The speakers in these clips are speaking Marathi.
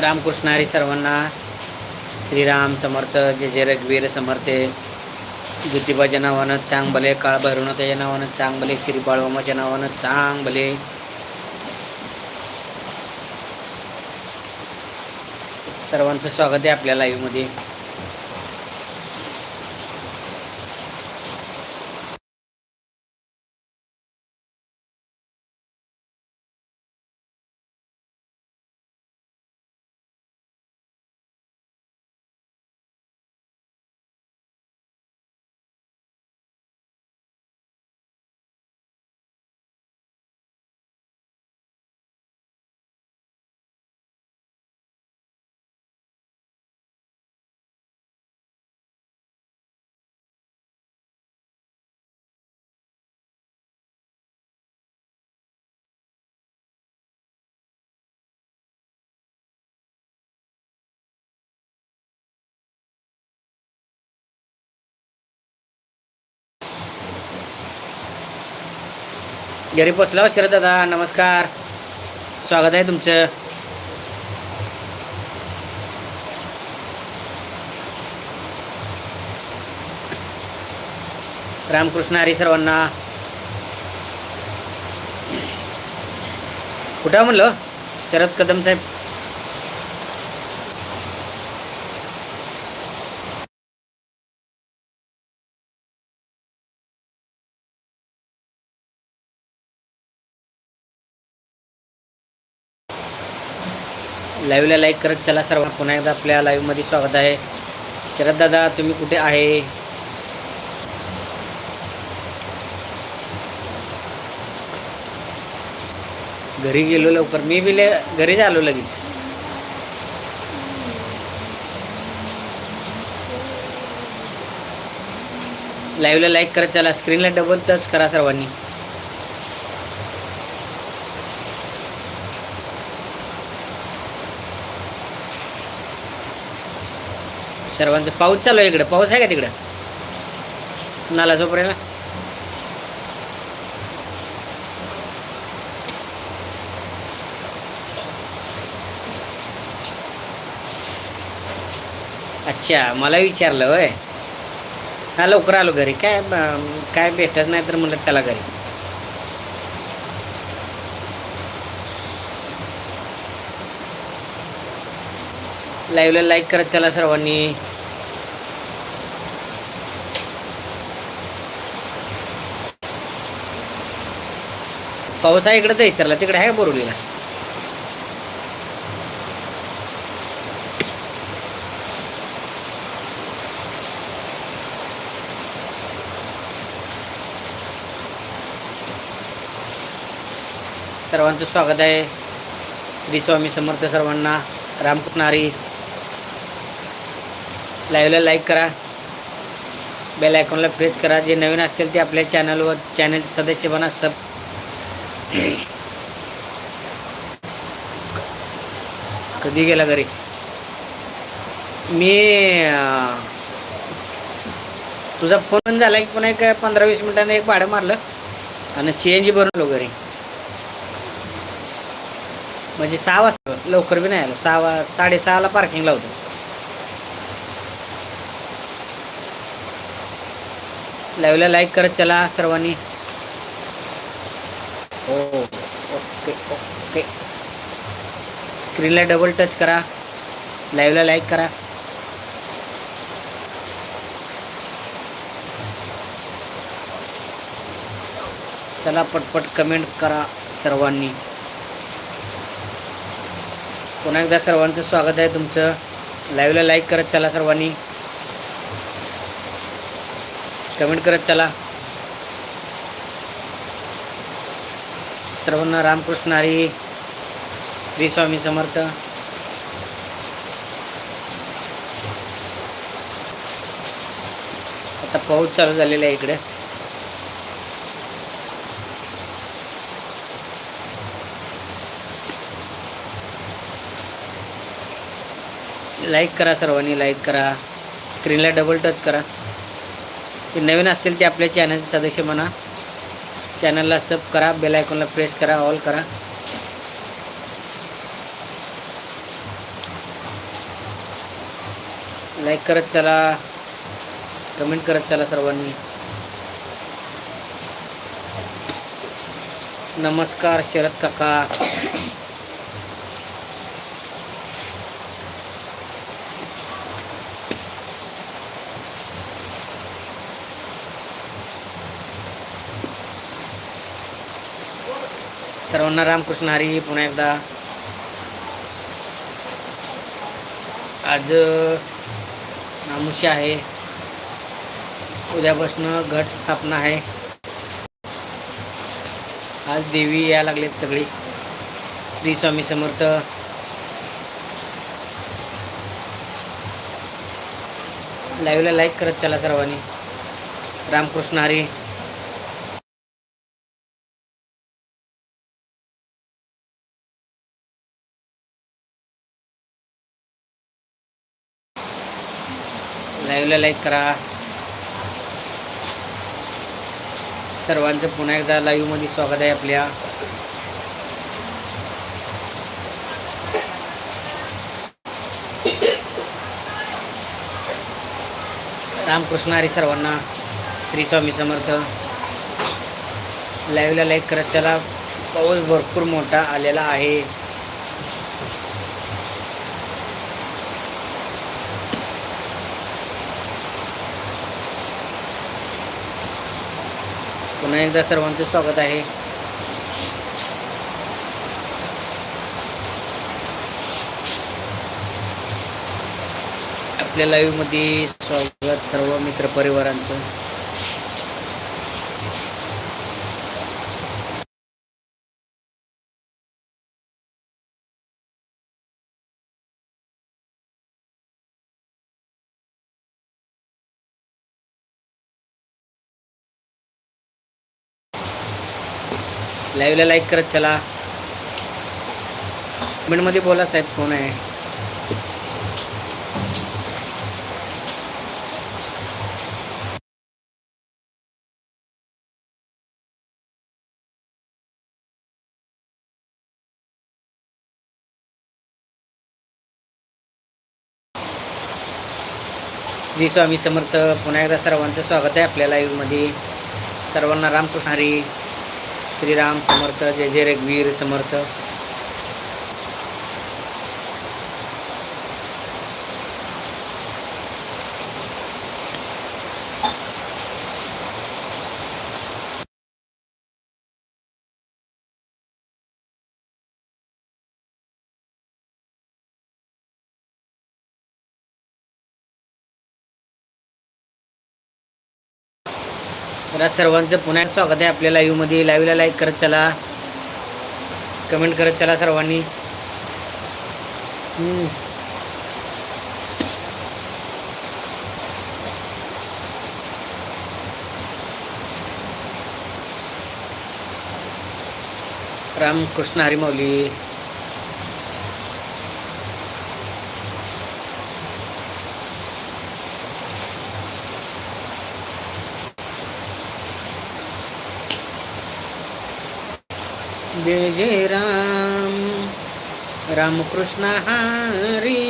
रामकृष्ण हरी सर्वांना श्रीराम समर्थ जे जे रघुवीर समर्थे. ज्योतिबाच्या नावानं चांग भले काळभैरवनाथाच्या नावानं चांग भले श्री बाळवामाच्या नावानं चांग भले सर्वांचं स्वागत आहे आपल्या लाईव्हमध्ये घरी पोचला शरद दादा नमस्कार. स्वागत आहे तुमचं. रामकृष्ण हरी सर्वांना. कुठं म्हणलं? शरद कदम साहेब. लाईव्हला लाईक करत चला सर्वांना. पुन्हा एकदा आपल्या लाईव्हमध्ये स्वागत आहे. शरद दादा तुम्ही कुठे आहे? घरी गेलो लवकर. मी बी घरीच आलो लगेच. लाईव्हला लाईक करत चला. स्क्रीनला डबल टच करा सर्वांनी. सर्वांचं पाऊस चालू आहे इकडं. पाऊस आहे का तिकडं? नाला झोपऱ्याला अच्छा मला विचारलं होय. हा लवकर आलो घरी. काय काय भेटत नाही तर म्हणलं चला घरी. लाईव्हला लाईक करत चला सर्वांनी. पाऊस आहे इकडे दहीसरला तिकडे आहे का बोरवलीला सर्वांचं स्वागत आहे. श्री स्वामी समर्थ सर्वांना. रामकृष्णारी लाईव्हला लाईक करा. बेल आयकॉनला प्रेस करा. जे नवीन असतील ते आपल्या चॅनलवर चॅनलचे सदस्य बना सब. कधी गेला घरी? मी तुझा फोन झाला की पुन्हा एक पंधरा वीस मिनिटांनी एक भाडं मारलं आणि सी एन जी बनवलो घरी. म्हणजे सहा वाजता लवकर बी नाही आलो. सहा साडेसहाला पार्किंगला होतो. लाईव्हला लाईक करत चला सर्वांनी. हो ओके ओके. स्क्रीनला डबल टच करा. लाईव्हला लाईक करा. चला पटपट कमेंट करा सर्वांनी. पुन्हा एकदा सर्वांचं स्वागत आहे तुमचं. लाईव्हला लाईक करत चला सर्वांनी. कमेंट करत चला. सर्वांना रामकृष्ण हरी श्री स्वामी समर्थ. आता पाऊस चालू झालेला आहे इकडे. लाईक करा सर्वांनी लाईक करा. स्क्रीनला डबल टच करा. ते नवीन असतील ते आपल्या चॅनलचे सदस्य म्हणा. चॅनलला सब करा बेलायकॉनला प्रेस करा ऑल करा. लाईक करत चला. कमेंट करत चला सर्वांनी. नमस्कार शरद काका. सर्वांना रामकृष्ण हरी पुन्हा एकदा. आज नामुशी आहे. उद्यापासून घट स्थापना आहे. आज देवी या लागलेत सगळी. श्री स्वामी समर्थ. लाईव्हला लाईक करत चला सर्वांनी. रामकृष्ण हरी लाईव्हला लाईक करा. सर्वांचं पुन्हा एकदा लाईव्हमध्ये स्वागत आहे आपल्या. रामकृष्ण हरी सर्वांना श्री स्वामी समर्थ. लाईव्हला लाईक करत चला. पाऊस भरपूर मोठा आलेला आहे. पुन्हा एकदा सर्वांचं स्वागत आहे. आपल्या लाईव्हमध्ये स्वागत सर्व मित्रपरिवारांचं लाईव्हला लाईक करत चला. कमेंटमध्ये बोला साहेब कोण आहे? जी स्वामी समर्थ पुन्हा एकदा सर्वांचं स्वागत आहे आपल्या लाईव्हमध्ये सर्वांना रामकृष्ण हरी. श्रीराम समर्थ जय जय रघुवीर समर्थ. तर सर्वांचं पुन्हा स्वागत आहे आपल्या लाईव्हमध्ये लाईव्हला लाईक करत चला. कमेंट करत चला सर्वांनी. रामकृष्ण हरिमौली जय जय राम. रामकृष्ण हरी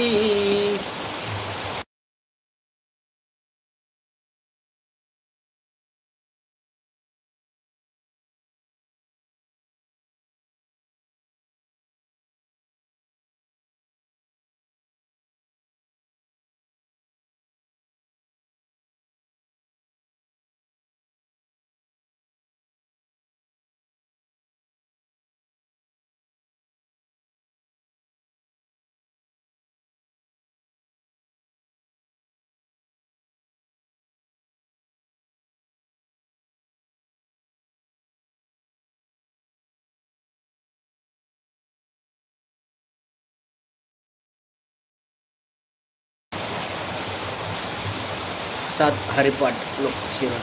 सात हरिपाठ लोक शिरण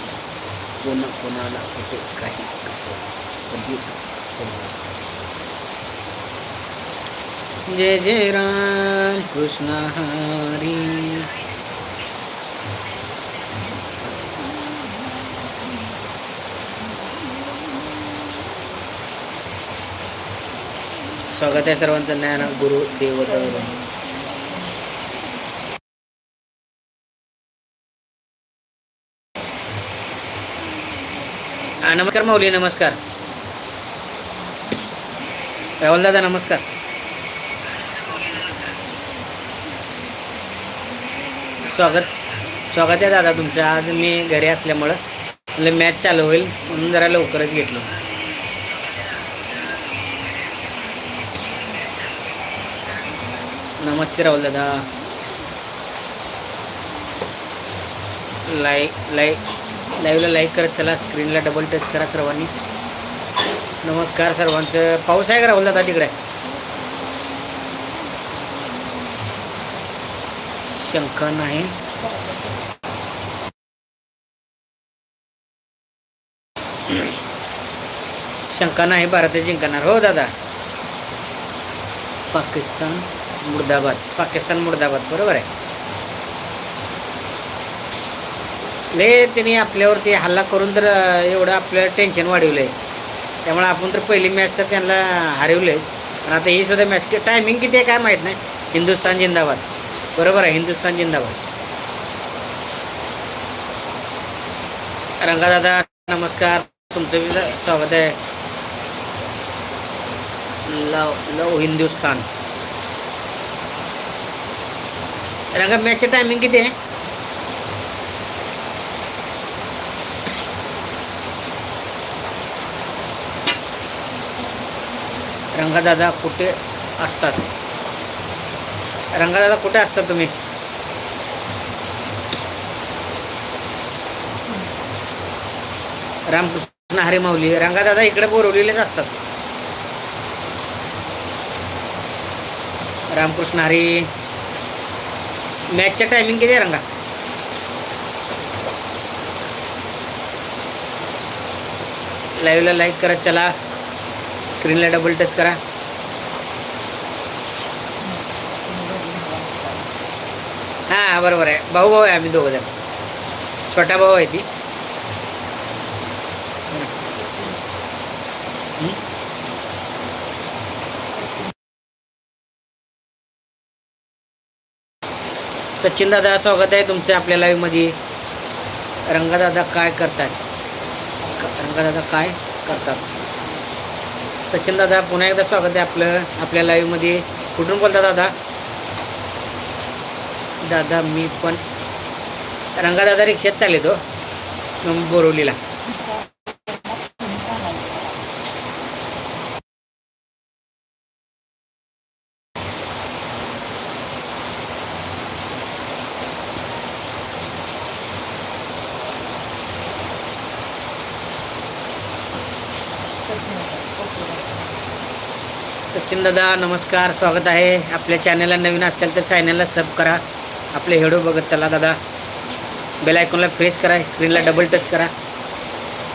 कोणा कोणाला कुठे काही कसं कधी जय जय राम कृष्ण हरी. स्वागत आहे सर्वांचं ज्ञान गुरु देवदर नमस्कार माऊली नमस्कार. राहुल दादा नमस्कार. स्वागत स्वागत आहे दादा तुमचं. आज मी घरी असल्यामुळं म्हणजे मॅच चालू होईल म्हणून जरा लवकरच घेतलो. नमस्ते राहुल दादा. Like like. लाईव्हला लाईक करत चला स्क्रीनला डबल टच करा सर्वांनी. नमस्कार सर्वांचं. पाऊस आहे का राहुल दादा तिकडे? शंका नाही. शंका नाही भारत जिंकणार. हो दादा. पाकिस्तान मुर्दाबाद. पाकिस्तान मुर्दाबाद. बरोबर आहे. ले त्यांनी आपल्यावरती हल्ला करून तर एवढं आपलं टेन्शन वाढवलं आहे त्यामुळे आपण तर पहिली मॅच तर त्यांना हरवलं आहे पण आता ही सुद्धा मॅच टायमिंग किती आहे काय माहीत नाही. हिंदुस्थान जिंदाबाद. बरोबर आहे हिंदुस्थान जिंदाबाद. रंगादादा नमस्कार. तुमचं बी स्वागत आहे. Love love Hindustan. रंगा मॅचचं टायमिंग किती आहे? रंगादादा कुठे असतात? रंगादादा कुठे असतात तुम्ही? रामकृष्ण हरे माऊली रंगादादा इकडे बोरवलेलेच असतात. रामकृष्ण हरी मॅचचं टायमिंग किती आहे रंगा? लाईव्हला लाईक करत चला. स्क्रीनला डबल टच करा. हां बरोबर आहे. भाऊ भाऊ आहे आम्ही दोघं जण. छोटा भाऊ आहे ती. सचिन दादा स्वागत आहे तुमचं आपल्या लाईव्हमध्ये रंगादादा काय करतात? रंगादादा काय करतात? सचिन दादा पुन्हा एकदा स्वागत आहे आपलं आपल्या लाईव्हमध्ये कुठून बोलता दादा? दादा मी पण रंगादादा रिक्षात चालले तो हो, बोरवलीला दादा नमस्कार स्वागत आहे. आपल्या चॅनलला नवीन असाल तर चॅनलला सब करा. आपले हेडो बघत चला दादा. बेल आयकॉनला प्रेस करा स्क्रीनला डबल टच करा.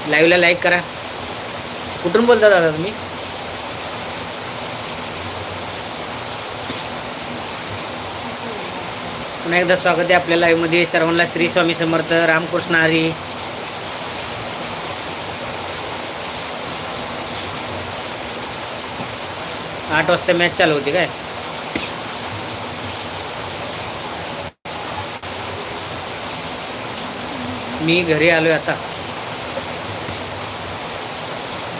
लाईव्हला लाईक करा. कुठून बोलता दादा तुम्ही? पुन्हा एकदा स्वागत आहे आपल्या लाईव्हमध्ये सर्वांना श्री स्वामी समर्थ रामकृष्ण हरी. आठ वाजता मॅच चालू होती काय? मी घरी आलोय आता.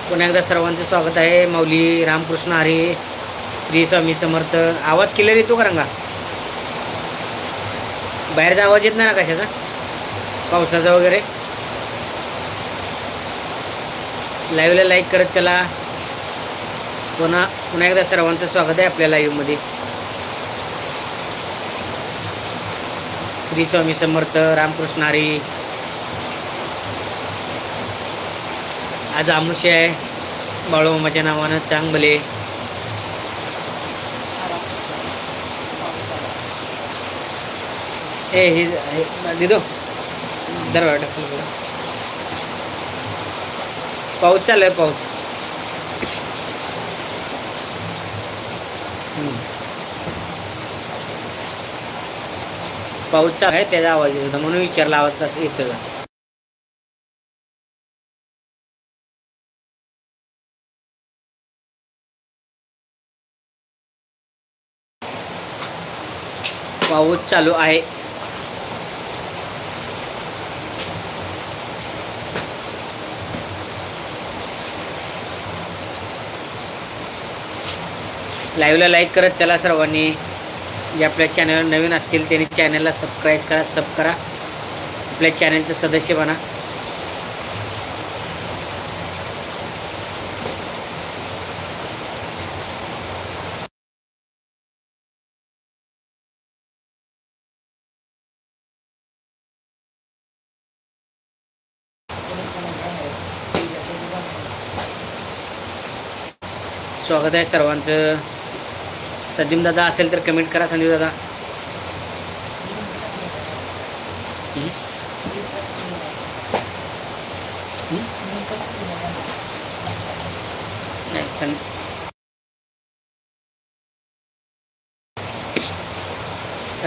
पुन्हा एकदा सर्वांचं स्वागत आहे. माऊली रामकृष्ण हरी श्री स्वामी समर्थ. आवाज क्लिअर येतो का रंगा? बाहेरचा आवाज येत नाही ना कशाचा? पावसाचा वगैरे? लाईव्हला लाईक करत चला. पुन्हा पुन्हा एकदा सर्वांचं स्वागत आहे आपल्या लाईव्हमध्ये श्री स्वामी समर्थ रामकृष्ण हरी. आज आमुषी आहे. बाळूमामाच्या नावानं चांगले. ए हे हे- दिदो दरवाजा टाकून पाऊस चालू आहे पाऊस. पाऊसचा आहे त्याचा आवाज येत होता म्हणून विचारला आवाज कसा येत होता पाऊस चालू आहे. लाईव्हला लाईक करत चला सर्वांनी. जे आपल्या चॅनल नवीन असतील त्यांनी चॅनलला सबस्क्राईब करा सब करा. आपल्या चॅनलचं सदस्य बना. स्वागत आहे सर्वांचं. संदीप दादा असेल तर कमेंट करा संदीप दादा. नाही सं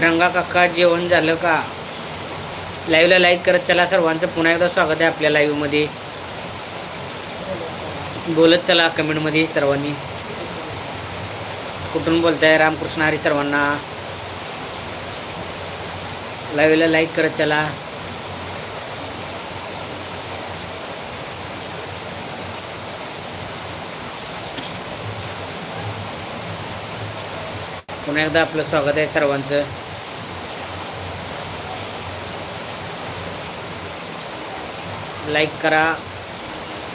रंगा काका जेवण झालं का? लाईव्हला लाईक करत चला सर्वांचं. पुन्हा एकदा स्वागत आहे आपल्या लाईव्हमध्ये बोलत चला कमेंटमध्ये सर्वांनी. कुठून बोलताय? रामकृष्ण हरी सर्वांना. लाईव्हला लाईक करत चला. पुन्हा एकदा आपलं स्वागत आहे सर्वांचं. लाईक करा.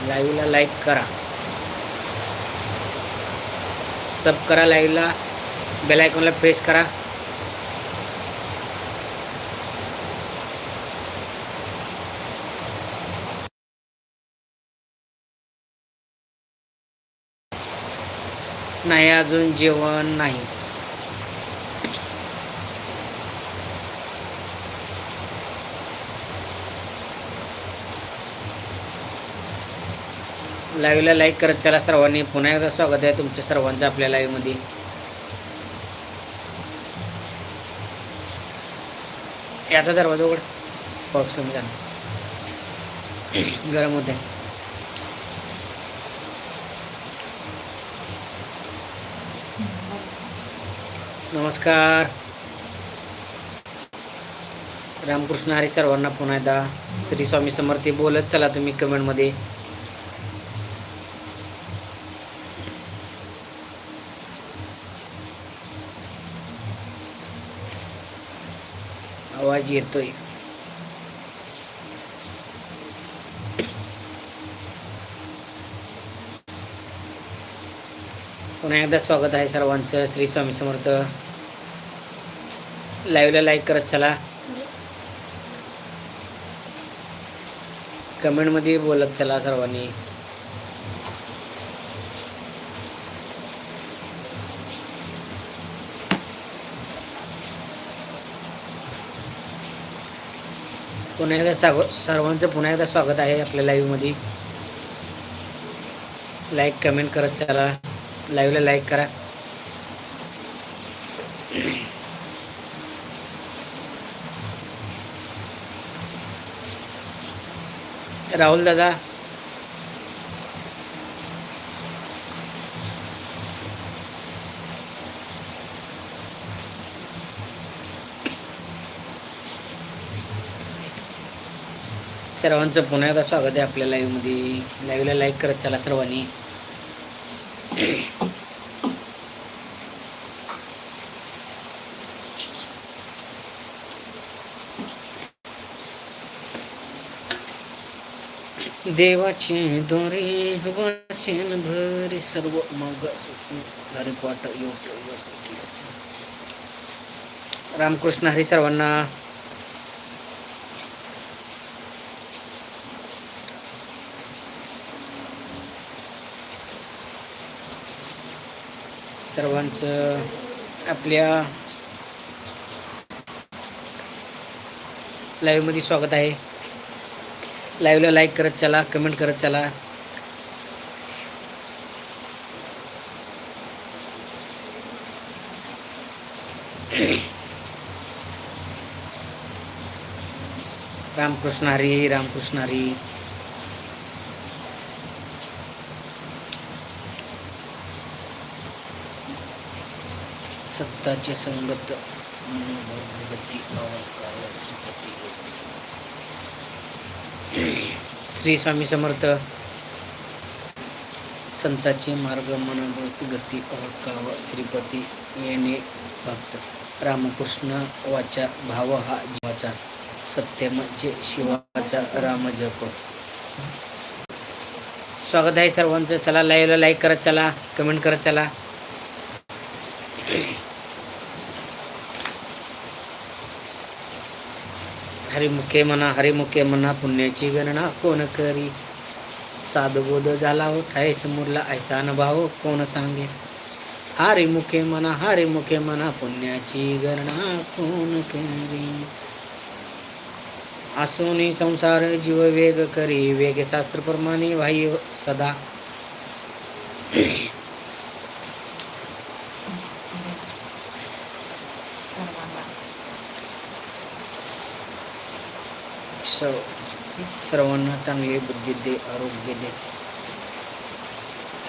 लाईव्हला लाईक करा. सब करा लाईव्हला बेल आयकॉनला प्रेस करा. नाही अजून जेवण नाही. लाईव्हला लाईक करत चला सर्वांनी. पुन्हा एकदा स्वागत आहे तुमच्या सर्वांचं आपल्या लाईव्हमध्ये. याचा दरवाजा उघड. पाऊस कमी झाला. गरम होत आहे नमस्कार. रामकृष्ण हरी सर्वांना पुन्हा एकदा श्री स्वामी समर्थी बोलत चला तुम्ही कमेंटमध्ये आवाज येतोय पुन्हा एकदा स्वागत आहे सर्वांचं. श्री स्वामी समर्थ. लाईव्हला लाईक करत चला. कमेंटमध्ये बोलत चला सर्वांनी. पुन्हा एकदा साग सर्वांचं पुन्हा एकदा स्वागत आहे आपल्या लाईव्हमध्ये लाईक कमेंट करत चला. लाईव्हला लाईक करा. राहुल दादा सर्वांचं पुन्हा एकदा स्वागत आहे आपल्या लाईव्हमध्ये लाईव्हला लाईक करत चला सर्वांनी. देवाचे दोरे वाचन भरे सर्व मग हरिपाठ योग्य. रामकृष्ण हरी सर्वांना सर्वांचं आपल्या लाईव्हमध्ये स्वागत आहे. लाईव्हला लाईक करत चला कमेंट करत चला. रामकृष्ण हरी रामकृष्ण हरी. सत्ताचे संगत गती श्रीपती श्री स्वामी समर्थ संताचे मार्ग मनभूत गती अवकाव श्रीपती येणे भक्त. रामकृष्ण वाचा भाव हा जीवाचा सत्य म्हणजे शिवाचा राम जप. स्वागत आहे सर्वांचं. चला लाईव्हला लाईक करत चला कमेंट करत चला. हरिमुखे म्हणा हरिमुखे म्हणा पुण्याची गणना कोण करी? साधबोध झाला हो ठाय समोरला ऐसा अनुभव कोण सांगे? हरिमुखे म्हणा हरिमुखे म्हणा पुण्याची गणना कोण करी? असोनी संसार जीव वेग करी वेगशास्त्र प्रमाणे वाई सदा. सर्व सर्वांना चांगली बुद्धी दे आरोग्य दे.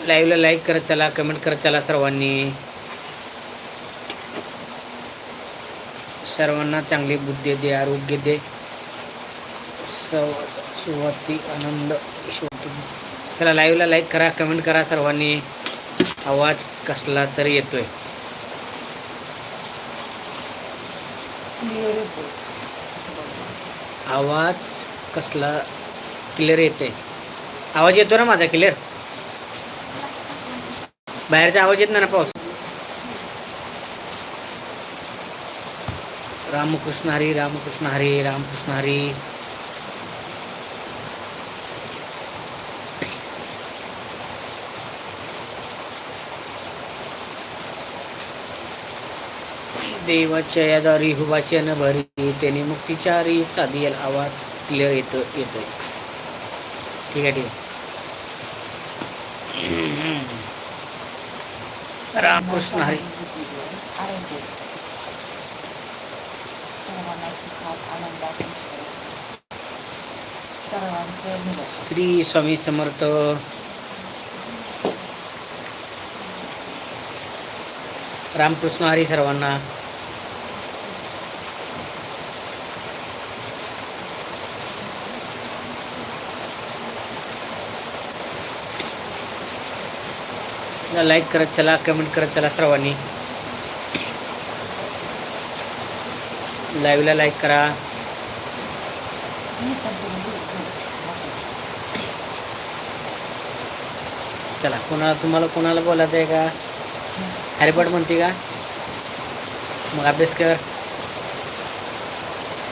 लाईव्हला लाईक करत चला कमेंट करत चला सर्वांनी. सर्वांना चांगली बुद्धी दे आरोग्य दे. सव- सुवाती आनंद चला लाईव्हला लाईक करा कमेंट करा सर्वांनी. आवाज कसला तरी येतोय. आवाज कसला क्लिअर येते? आवाज येतो ना माझा क्लिअर बाहेरचा आवाज येत नाही ना पाऊस? रामकृष्ण हरी रामकृष्ण हरी रामकृष्ण हरी. देवाच्या या दारी भरी त्याने मुक्तीचारी साधियल आवाज क्लिअर येत येतोय. ठीक आहे ठीक आहे. रामकृष्ण हरी. श्री स्वामी समर्थ. रामकृष्ण हरी सर्वांना. लाईक करत चला कमेंट करत चला सर्वांनी. लाईव्हला लाईक करा. चला कोणाला तुम्हाला कोणाला बोलायचं आहे का? हॅरीपॉट म्हणते का? मग अभ्यास कर.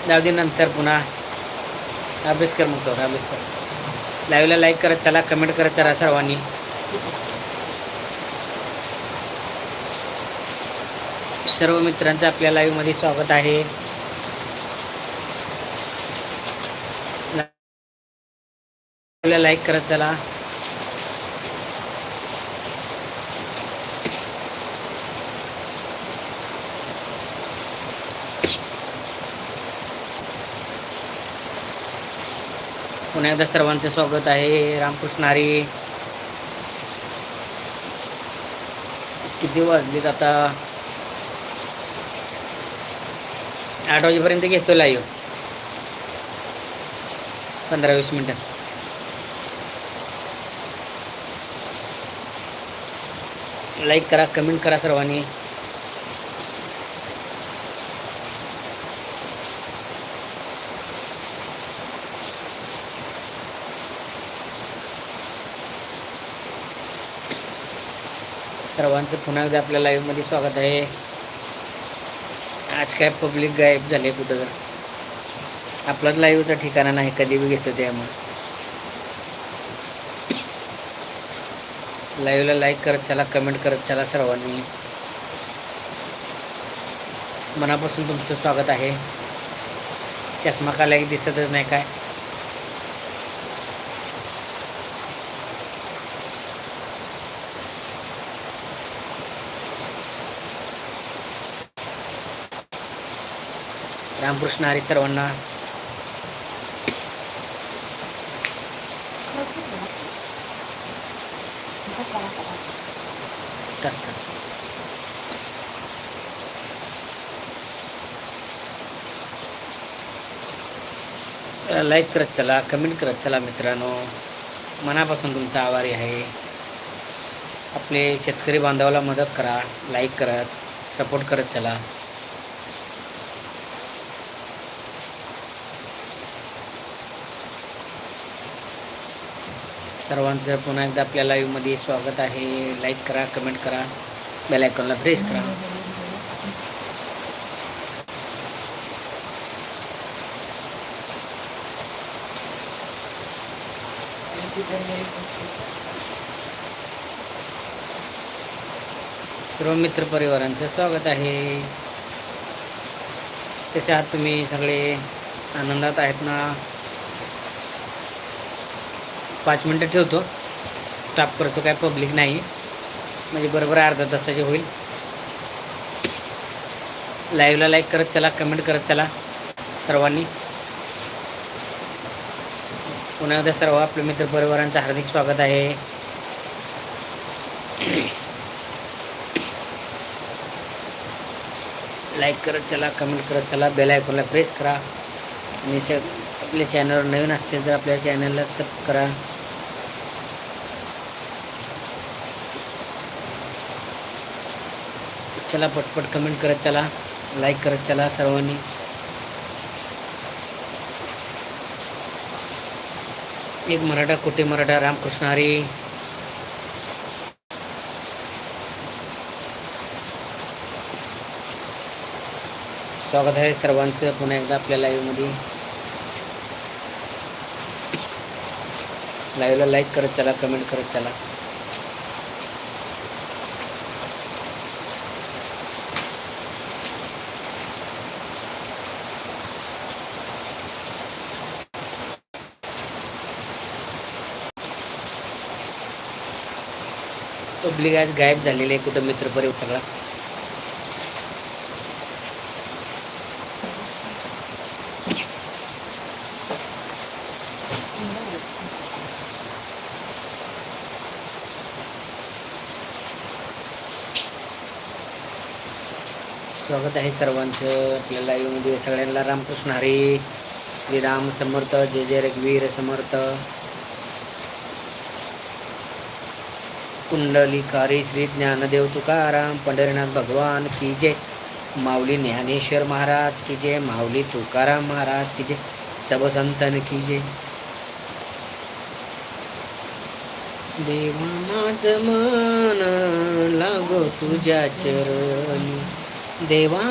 जाऊ दे नंतर पुन्हा. अभ्यास कर मग तो अभ्यास कर. लाईव्हला लाईक करत चला कमेंट करत चला सर्वांनी. सर्व मित्रांचं आपल्या लाईव्हमध्ये स्वागत आहे. आपल्या लाईक करत चला. पुन्हा एकदा सर्वांचं स्वागत आहे. रामकृष्ण हरी. किती वाजलेत आता? आठ वाजेपर्यंत घेतो लाईव्ह पंधरा वीस मिनटं. लाईक करा कमेंट करा सर्वांनी. सर्वांचं पुन्हा एकदा आपल्या लाईव्हमध्ये स्वागत आहे. आज काय पब्लिक गायब झाले कुठं जर आपलाच लाईव्हचं ठिकाणा नाही कधी बी घेतो त्यामुळे लाईव्हला लाईक करत चला कमेंट करत चला सर्वांनी. मनापासून तुमचं स्वागत आहे. चष्मा का लाईक दिसतच नाही काय. रामकृष्ण हरी सर्वांना. लाईक करत चला कमेंट करत चला मित्रांनो. मनापासून तुमचा आभारी आहे. आपले शेतकरी बांधवाला मदत करा लाईक करत सपोर्ट करत चला. सर्वांचं पुन्हा एकदा आपल्या लाईव्हमध्ये स्वागत आहे. लाईक करा कमेंट करा बेल आयकॉनला प्रेस करा. सर्व मित्र परिवारांचं स्वागत आहे. त्याच्या आत तुम्ही सगळे आनंदात आहेत ना? पाच मिनटं ठेवतो. स्टाप करतो काय पब्लिक नाही. म्हणजे बरोबर अर्धा तासाचे होईल. लाईव्हला लाईक करत चला कमेंट करत चला सर्वांनी. पुन्हा एकदा सर्व आपल्या मित्रपरिवारांचं हार्दिक स्वागत आहे. लाईक करत चला कमेंट करत चला बेल आयकॉनला प्रेस करा. आणि स आपल्या चॅनलवर नवीन असतील तर आपल्या चॅनलला सब करा. चला पटपट कमेंट करत चला लाईक करत चला सर्वांनी. एक मराठा कुठे मराठा? रामकृष्ण हरी. स्वागत आहे सर्वांचं पुन्हा एकदा आपल्या लाईव्हमध्ये लाईव्हला लाईक करत चला कमेंट करत चला. पब्लिक आज गायब झालेले आहे. कुठं मित्रपरिवार सगळा. स्वागत आहे सर्वांचं आपल्या लाईव्हमध्ये सगळ्यांना रामकृष्ण हरी. श्री राम समर्थ. जय जय रघुवीर समर्थ. कुंडलिकारी श्री ज्ञानदेव तुकाराम पंढरीनाथ भगवान की जय. माऊली ज्ञानेश्वर महाराज की जय. माऊली तुकाराम महाराज की जय. सब संतन की जय. देवा माझं मन लागो तुझ्या चरणी. देवा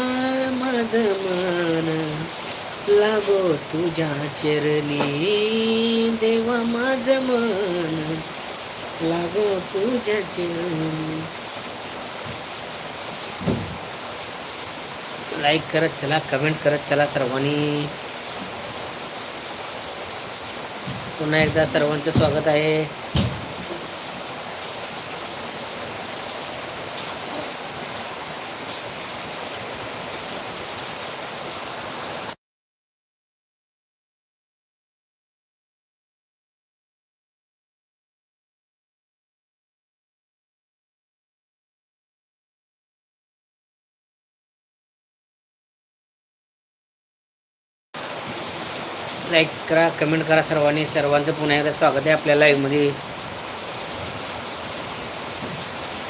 माझं मन लागो तुझ्या चरणी. देवा माझं मन लागो तुझ्या चरणी लाईक करत चला कमेंट करत चला सर्वांनी। पुन्हा एकदा सर्वांचं स्वागत आहे. लाईक करा कमेंट करा सर्वांनी. सर्वांचं पुन्हा एकदा स्वागत आहे आपल्या लाईव्हमध्ये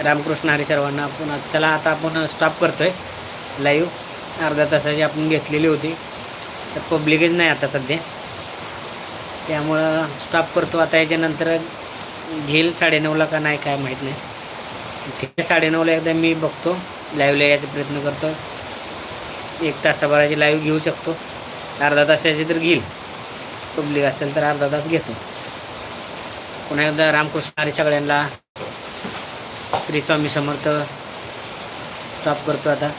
रामकृष्ण हरी सर्वांना. पुन्हा चला आता आपण स्टॉप करतो आहे लाईव्ह अर्ध्या तासाची आपण घेतलेली होती. तर पब्लिकच नाही आता सध्या. त्यामुळं स्टॉप करतो. आता याच्यानंतर घेईल साडेनऊला का नाही काय माहीत नाही. ठीक आहे साडेनऊला एकदा मी बघतो. लाईव्हला यायचा प्रयत्न करतो. एक तासाभराची लाईव्ह घेऊ शकतो. अर्धा तासाची तर घेईल. पब्लिक असेल तर अर्धा तास घेतो. पुन्हा एकदा रामकृष्ण हरी सगळ्यांना श्री स्वामी समर्थ स्टॉप करतो आता.